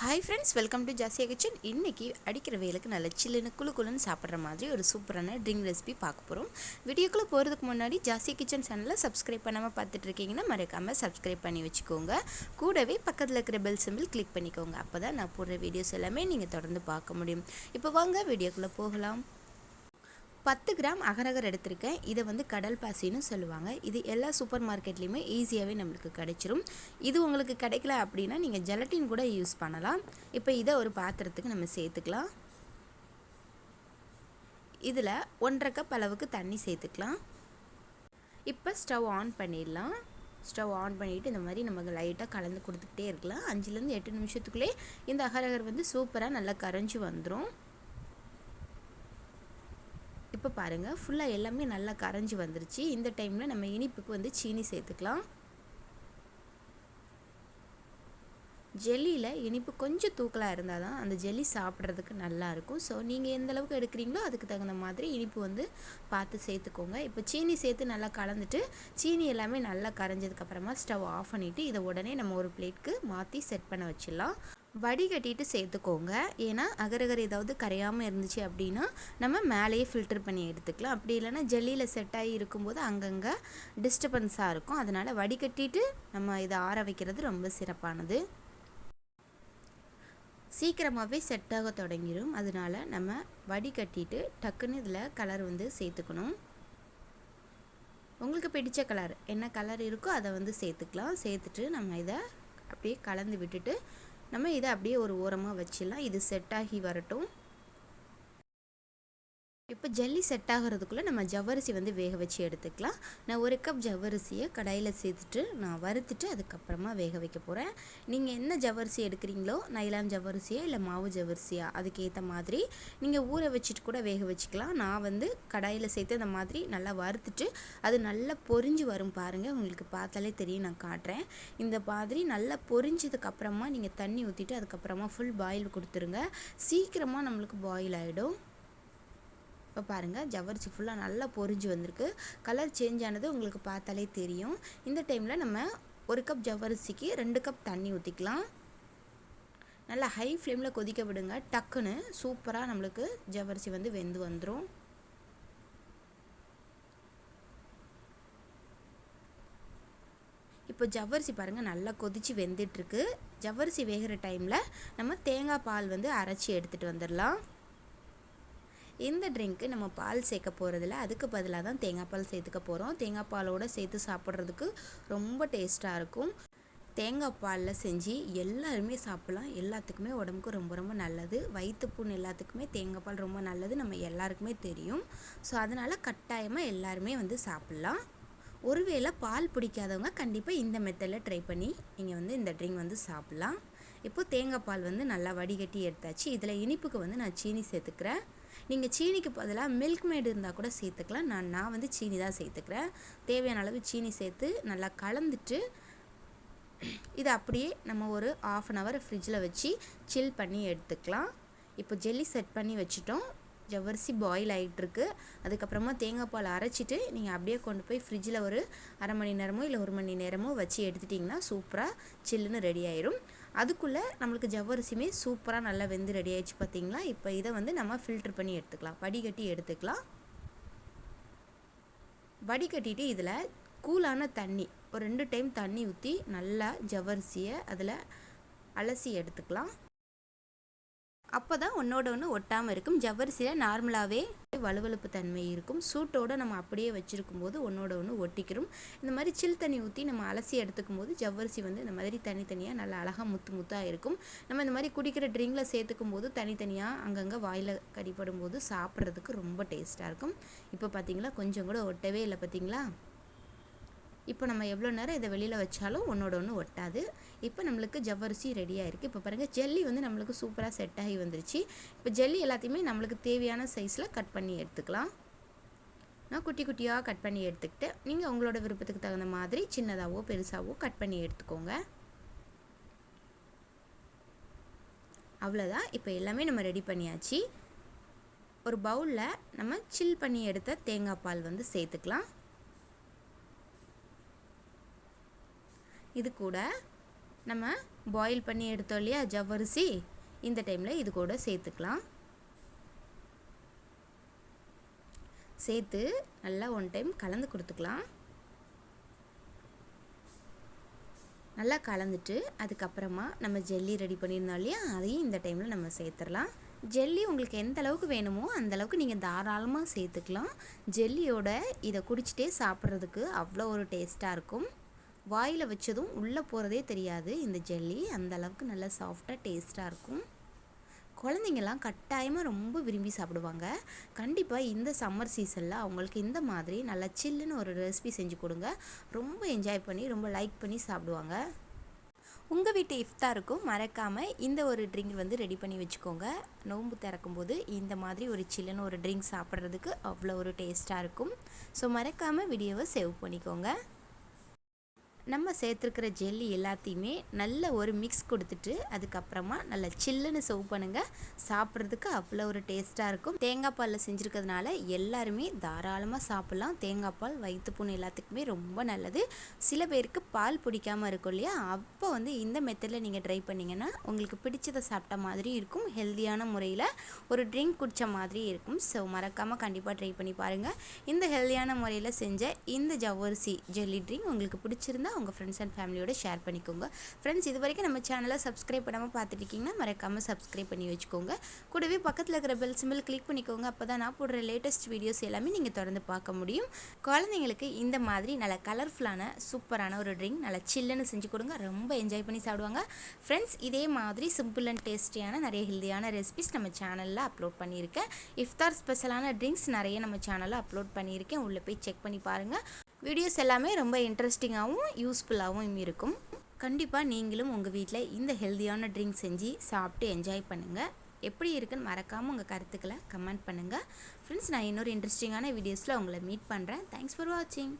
Hi friends welcome to Jasia kitchen இன்றைக்கி அடிக்கிற வேலுக்கு நல்ல சில்லுன்னு குழு குழுன்னு சாப்பிட்ற மாதிரி ஒரு சூப்பரான ட்ரிங்க் ரெசிபி பார்க்க போகிறோம் வீடியோக்குள்ளே போகிறதுக்கு முன்னாடி ஜாசியா கிச்சன் சேனலில் சப்ஸ்கிரைப் பண்ணாமல் பார்த்துட்டு இருக்கீங்கன்னா மறக்காமல் சப்ஸ்கிரைப் பண்ணி வச்சுக்கோங்க. கூடவே பக்கத்தில் இருக்கிற பெல் சிம்பிள் கிளிக் பண்ணிக்கோங்க. அப்போ தான் நான் போடுற வீடியோஸ் எல்லாமே நீங்கள் தொடர்ந்து பார்க்க முடியும். இப்போ வாங்க வீடியோக்குள்ளே போகலாம். பத்து கிராம் அகரகர் எடுத்திருக்கேன். இதை வந்து கடல் பாசின்னு சொல்லுவாங்க. இது எல்லா சூப்பர் மார்க்கெட்லேயுமே ஈஸியாகவே நம்மளுக்கு கிடைச்சிரும். இது உங்களுக்கு கிடைக்கல அப்படின்னா நீங்கள் ஜெலட்டின் கூட யூஸ் பண்ணலாம். இப்போ இதை ஒரு பாத்திரத்துக்கு நம்ம சேர்த்துக்கலாம். இதில் ஒன்றரை கப் அளவுக்கு தண்ணி சேர்த்துக்கலாம். இப்போ ஸ்டவ் ஆன் பண்ணிடலாம். ஸ்டவ் ஆன் பண்ணிவிட்டு இந்த மாதிரி நமக்கு லைட்டாக கலந்து கொடுத்துக்கிட்டே இருக்கலாம். அஞ்சுலேருந்து எட்டு நிமிஷத்துக்குள்ளே இந்த அகரகர் வந்து சூப்பராக நல்லா கரைஞ்சி வந்துடும் இப்போ பாருங்கள் ஃபுல்லாக எல்லாமே நல்லா கரைஞ்சி வந்துருச்சு. இந்த டைமில் நம்ம இனிப்புக்கு வந்து சீனி சேர்த்துக்கலாம். ஜெல்லியில் இனிப்பு கொஞ்சம் தூக்கலாக இருந்தால் தான் அந்த ஜெல்லி சாப்பிட்றதுக்கு நல்லாயிருக்கும் ஸோ நீங்கள் எந்த அளவுக்கு எடுக்கிறீங்களோ அதுக்கு தகுந்த மாதிரி இனிப்பு வந்து பார்த்து சேர்த்துக்கோங்க. இப்போ சீனி சேர்த்து நல்லா கலந்துட்டு சீனி எல்லாமே நல்லா கரைஞ்சதுக்கப்புறமா ஸ்டவ் ஆஃப் பண்ணிவிட்டு இதை உடனே நம்ம ஒரு பிளேட்க்கு மாற்றி செட் பண்ண வச்சிடலாம். வடிகட்டிட்டு சேர்த்துக்கோங்க. ஏன்னா அகரகர் ஏதாவது கரையாமல் இருந்துச்சு அப்படின்னா நம்ம மேலேயே ஃபில்டர் பண்ணி எடுத்துக்கலாம். அப்படி இல்லைன்னா ஜெல்லியில் செட் ஆகி இருக்கும்போது அங்கங்கே டிஸ்டர்பன்ஸாக இருக்கும். அதனால் வடிகட்டிட்டு நம்ம இதை ஆற வைக்கிறது ரொம்ப சிறப்பானது. சீக்கிரமாகவே செட் ஆக தொடங்கிடும் அதனால் நம்ம வடிகட்டிட்டு டக்குன்னு இதில் கலர் வந்து சேர்த்துக்கணும். உங்களுக்கு பிடித்த கலர் என்ன கலர் இருக்கோ அதை வந்து சேர்த்துக்கலாம். சேர்த்துட்டு நம்ம இதை அப்படியே கலந்து விட்டுட்டு நம்ம இதை அப்படியே ஒரு ஓரமாக வச்சிடலாம். இது செட் ஆகி வரட்டும். இப்போ ஜல்லி செட் ஆகிறதுக்குள்ளே நம்ம ஜவ்வரிசி வந்து வேக வச்சு எடுத்துக்கலாம். நான் ஒரு கப் ஜவ்வரிசியை கடாயில் சேர்த்துட்டு நான் வறுத்துட்டு அதுக்கப்புறமா வேக வைக்க போகிறேன் நீங்கள் என்ன ஜவ்வரிசி எடுக்கிறீங்களோ நைலான் ஜவ்வரிசியா இல்லை மாவு ஜவ்வரிசியா அதுக்கேற்ற மாதிரி நீங்கள் ஊற வச்சுட்டு கூட வேக வச்சுக்கலாம். நான் வந்து கடாயில் சேர்த்து அந்த மாதிரி நல்லா வறுத்துட்டு அது நல்லா பொரிஞ்சு வரும் பாருங்கள் உங்களுக்கு பார்த்தாலே தெரியும் நான் காட்டுறேன். இந்த மாதிரி நல்லா பொரிஞ்சதுக்கப்புறமா நீங்கள் தண்ணி ஊற்றிட்டு அதுக்கப்புறமா ஃபுல் பாயில் கொடுத்துருங்க. சீக்கிரமாக நம்மளுக்கு பாயில் ஆகிடும் இப்போ பாருங்கள் ஜவ்வரிசி ஃபுல்லாக நல்லா பொறிஞ்சு வந்திருக்கு. கலர் சேஞ்ச் ஆனது உங்களுக்கு பார்த்தாலே தெரியும். இந்த டைமில் நம்ம ஒரு கப் ஜவ்வரிசிக்கு ரெண்டு கப் தண்ணி ஊற்றிக்கலாம் நல்லா ஹை ஃப்ளேமில் கொதிக்க விடுங்க. டக்குன்னு சூப்பராக நம்மளுக்கு ஜவ்வரிசி வந்து வெந்து வந்துடும் இப்போ ஜவ்வரிசி பாருங்கள் நல்லா கொதித்து வெந்துட்டுருக்கு. ஜவ்வரிசி வேகிற டைமில் நம்ம தேங்காய் பால் வந்து அரைச்சி எடுத்துகிட்டு வந்துடலாம். இந்த ட்ரிங்க்கு நம்ம பால் சேர்க்க போகிறதில்ல அதுக்கு பதிலாக தான் தேங்காய் பால் சேர்த்துக்க போகிறோம் தேங்காய் பாலோடு சேர்த்து சாப்பிட்றதுக்கு ரொம்ப டேஸ்ட்டாக இருக்கும். தேங்காய் பாலில் செஞ்சு எல்லாருமே சாப்பிட்லாம். எல்லாத்துக்குமே உடம்புக்கு ரொம்ப ரொம்ப நல்லது. வயிற்று புண் எல்லாத்துக்குமே தேங்காய் பால் ரொம்ப நல்லது. நம்ம எல்லாருக்குமே தெரியும். ஸோ அதனால் கட்டாயமாக எல்லாருமே வந்து சாப்பிட்லாம். ஒருவேளை பால் பிடிக்காதவங்க கண்டிப்பாக இந்த மெத்தடில் ட்ரை பண்ணி நீங்கள் வந்து இந்த ட்ரிங்க் வந்து சாப்பிட்லாம். இப்போது தேங்காய் பால் வந்து நல்லா வடிகட்டி எடுத்தாச்சு. இதில் இனிப்புக்கு வந்து நான் சீனி சேர்த்துக்கிறேன். நீங்கள் சீனிக்கு பதிலாக மில்க் மேடு இருந்தால் கூட சேர்த்துக்கலாம். நான் நான் வந்து சீனி தான் சேர்த்துக்கிறேன். தேவையான அளவு சீனி சேர்த்து நல்லா கலந்துட்டு இதை அப்படியே நம்ம ஒரு ஆஃப் அன் ஹவர் ஃப்ரிட்ஜில் வச்சு சில் பண்ணி எடுத்துக்கலாம். இப்போ ஜெல்லி செட் பண்ணி வச்சுட்டோம். ஜவ்வரிசி பாயில் ஆகிட்டுருக்கு அதுக்கப்புறமா தேங்காய் பால் அரைச்சிட்டு நீங்கள் அப்படியே கொண்டு போய் ஃப்ரிட்ஜில் ஒரு அரை மணி நேரமோ இல்லை ஒரு மணி நேரமோ வச்சு எடுத்துட்டிங்கன்னா சூப்பராக சில்லுன்னு ரெடி ஆயிரும். அதுக்குள்ளே நம்மளுக்கு ஜவ்வரிசியுமே சூப்பராக நல்லா வெந்து ரெடி ஆயிடுச்சு பார்த்தீங்களா இப்போ இதை வந்து நம்ம ஃபில்ட்ரு பண்ணி எடுத்துக்கலாம். வடிகட்டி எடுத்துக்கலாம். வடிகட்டிட்டு இதில் கூலான தண்ணி ஒரு ரெண்டு டைம் தண்ணி ஊற்றி நல்லா ஜவ்வரிசியை அதில் அலசி எடுத்துக்கலாம். அப்போ தான் ஒன்றோட ஒன்று ஒட்டாமல் இருக்கும். ஜவ்வரிசியில் நார்மலாகவே வலுவழுப்பு தன்மை இருக்கும். சூட்டோடு நம்ம அப்படியே வச்சுருக்கும் போது ஒன்றோட ஒன்று ஒட்டிக்கிறோம் இந்த மாதிரி சில் தண்ணி ஊற்றி நம்ம அலசி எடுத்துக்கும் போது ஜவ்வரிசி வந்து இந்த மாதிரி தனித்தனியாக நல்லா அழகாக முத்து முத்தாக இருக்கும். நம்ம இந்த மாதிரி குடிக்கிற ட்ரிங்கில் சேர்த்துக்கும் போது தனித்தனியாக அங்கங்கே வாயில் கடிப்படும் போது சாப்பிட்றதுக்கு ரொம்ப டேஸ்ட்டாக இருக்கும். இப்போ பார்த்தீங்களா கொஞ்சம் கூட ஒட்டவே இல்லை பார்த்தீங்களா இப்போ நம்ம எவ்வளோ நேரம் இதை வெளியில் வச்சாலும் ஒன்றோட ஒன்று ஒட்டாது. இப்போ நம்மளுக்கு ஜவ்வரிசி ரெடியாக இருக்குது இப்போ பாருங்கள் ஜெல்லி வந்து நம்மளுக்கு சூப்பராக செட் ஆகி வந்துருச்சு. இப்போ ஜெல்லி எல்லாத்தையுமே நம்மளுக்கு தேவையான சைஸில் கட் பண்ணி எடுத்துக்கலாம். நான் குட்டி குட்டியாக கட் பண்ணி எடுத்துக்கிட்டு நீங்கள் உங்களோட விருப்பத்துக்கு தகுந்த மாதிரி சின்னதாகவோ பெருசாகவோ கட் பண்ணி எடுத்துக்கோங்க. அவ்வளோதான் இப்போ எல்லாமே நம்ம ரெடி பண்ணியாச்சு. ஒரு பவுலில் நம்ம சில் பண்ணி எடுத்த தேங்காய் பால் வந்து சேர்த்துக்கலாம். இது கூட நம்ம பாயில் பண்ணி எடுத்தோம் இல்லையா ஜவ்வரிசி. இந்த டைமில் இது கூட சேர்த்துக்கலாம். சேர்த்து நல்லா ஒன் டைம் கலந்து கொடுத்துக்கலாம். நல்லா கலந்துட்டு அதுக்கப்புறமா நம்ம ஜெல்லி ரெடி பண்ணியிருந்தோம் இல்லையா அதையும் இந்த டைமில் நம்ம சேர்த்துடலாம். ஜெல்லி உங்களுக்கு எந்த அளவுக்கு வேணுமோ அந்த அளவுக்கு நீங்கள் தாராளமாக சேர்த்துக்கலாம். ஜெல்லியோட இதை குடிச்சிட்டே சாப்பிட்றதுக்கு அவ்வளோ ஒரு டேஸ்ட்டாக இருக்கும். வாயில் வச்சதும் உள்ளே போகிறதே தெரியாது. இந்த ஜெல்லி அந்த அளவுக்கு நல்லா சாஃப்டாக டேஸ்ட்டாக இருக்கும். குழந்தைங்கள்லாம் கட்டாயமாக ரொம்ப விரும்பி சாப்பிடுவாங்க. கண்டிப்பாக இந்த சம்மர் சீசனில் அவங்களுக்கு இந்த மாதிரி நல்லா சில்லுன்னு ஒரு ரெசிபி செஞ்சு கொடுங்க. ரொம்ப என்ஜாய் பண்ணி ரொம்ப லைக் பண்ணி சாப்பிடுவாங்க. உங்கள் வீட்டு இஃப்தாருக்கும் மறக்காமல் இந்த ஒரு ட்ரிங்க் வந்து ரெடி பண்ணி வச்சுக்கோங்க. நோன்பு திறக்கும்போது இந்த மாதிரி ஒரு சில்லுன்னு ஒரு ட்ரிங்க் சாப்பிட்றதுக்கு அவ்வளோ ஒரு டேஸ்ட்டாக இருக்கும். ஸோ மறக்காமல் வீடியோவை சேவ் பண்ணிக்கோங்க. நம்ம சேர்த்துருக்கிற ஜெல்லி எல்லாத்தையுமே நல்ல ஒரு மிக்ஸ் கொடுத்துட்டு அதுக்கப்புறமா நல்லா சில்லுன்னு சர்வ் பண்ணுங்கள் சாப்பிட்றதுக்கு அவ்வளோ ஒரு டேஸ்ட்டாக இருக்கும். தேங்காய் பாலில் செஞ்சுருக்கிறதுனால எல்லாருமே தாராளமாக சாப்பிட்லாம். தேங்காய் பால் வயிற்றுப்புண் எல்லாத்துக்குமே ரொம்ப நல்லது. சில பேருக்கு பால் பிடிக்காமல் இருக்கும் இல்லையா? அப்போ வந்து இந்த மெத்தடில் நீங்கள் ட்ரை பண்ணிங்கன்னா உங்களுக்கு பிடிச்சதை சாப்பிட்ட மாதிரி இருக்கும். ஹெல்த்தியான முறையில் ஒரு ட்ரிங்க் குடித்த மாதிரி இருக்கும். ஸோ மறக்காமல் கண்டிப்பாக ட்ரை பண்ணி பாருங்கள் இந்த ஹெல்த்தியான முறையில் செஞ்ச இந்த ஜவ்வரிசி ஜெல்லி ட்ரிங்க் உங்களுக்கு பிடிச்சிருந்தா உங்கள் ஃப்ரெண்ட்ஸ் அண்ட் ஃபேமிலியோட ஷேர் பண்ணிக்கோங்க. ஃப்ரெண்ட்ஸ் இது வரைக்கும் நம்ம சேனலை சப்ஸ்கிரைப் பண்ணாமல் பார்த்துட்டிங்கன்னா மறக்காமல் சப்ஸ்கிரைப் பண்ணி வச்சுக்கோங்க. கூடவே பக்கத்தில் இருக்கிற பெல் சிம்பிள் கிளிக் பண்ணிக்கோங்க. அப்போ தான் நான் போடுற லேட்டஸ்ட் வீடியோஸ் எல்லாமே நீங்கள் தொடர்ந்து பார்க்க முடியும். குழந்தைங்களுக்கு இந்த மாதிரி நல்ல கலர்ஃபுல்லான சூப்பரான ஒரு ட்ரிங்க் நல்லா சில்லுன்னு செஞ்சு கொடுங்க. ரொம்ப என்ஜாய் பண்ணி சாப்பிடுவாங்க. ஃப்ரெண்ட்ஸ் இதே மாதிரி சிம்பிள் அண்ட் டேஸ்டியான நிறைய ஹெல்த்தியான ரெசிபிஸ் நம்ம சேனலில் அப்லோட் பண்ணியிருக்கேன். இஃப்தார் ஸ்பெஷலான ட்ரிங்க்ஸ் நிறைய நம்ம சேனலில் அப்லோட் பண்ணியிருக்கேன். உள்ளே போய் செக் பண்ணி பாருங்கள் வீடியோஸ் எல்லாமே ரொம்ப இன்ட்ரெஸ்டிங்காகவும் யூஸ்ஃபுல்லாகவும் இருக்கும். கண்டிப்பாக நீங்களும் உங்கள் வீட்டில் இந்த ஹெல்த்தியான ட்ரிங்க் செஞ்சு சாப்பிட்டு என்ஜாய் பண்ணுங்கள் எப்படி இருக்குன்னு மறக்காமல் உங்கள் கருத்துக்களை கமெண்ட் பண்ணுங்கள் ஃப்ரெண்ட்ஸ் நான் இன்னொரு இன்ட்ரெஸ்டிங்கான வீடியோஸில் உங்களை மீட் பண்ணுறேன் தேங்க்ஸ் ஃபார் வாட்சிங்